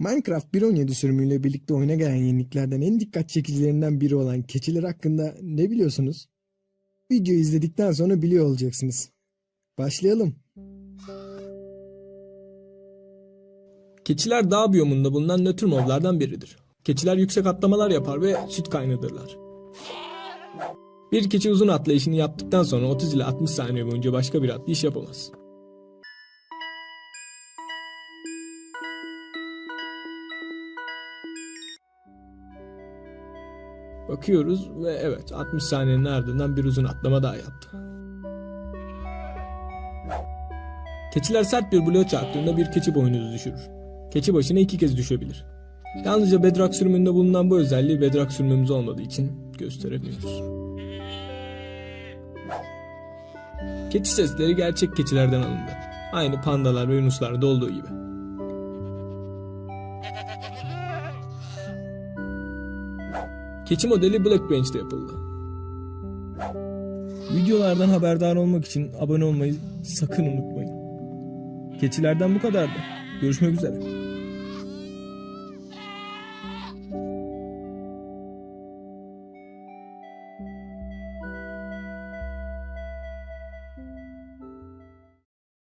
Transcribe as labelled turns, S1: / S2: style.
S1: Minecraft 1.17 sürümüyle birlikte oyuna gelen yeniliklerden en dikkat çekicilerinden biri olan keçiler hakkında ne biliyorsunuz? Videoyu izledikten sonra biliyor olacaksınız. Başlayalım.
S2: Keçiler dağ biyomunda bulunan nötr moblardan biridir. Keçiler yüksek atlamalar yapar ve süt kaynadırlar. Bir keçi uzun atlayışını yaptıktan sonra 30 ile 60 saniye boyunca başka bir atlayış yapamaz. Bakıyoruz ve evet 60 saniyenin ardından bir uzun atlama daha yaptı. Keçiler sert bir bloğa çarptığında bir keçi boynuzu düşürür. Keçi başına iki kez düşebilir. Yalnızca Bedrock sürümünde bulunan bu özelliği Bedrock sürümümüz olmadığı için gösteremiyoruz. Keçi sesleri gerçek keçilerden alındı. Aynı pandalar ve yunuslarda olduğu gibi. Keçi modeli Blackbench'te yapıldı. Videolardan haberdar olmak için abone olmayı sakın unutmayın. Keçilerden bu kadardı. Görüşmek üzere.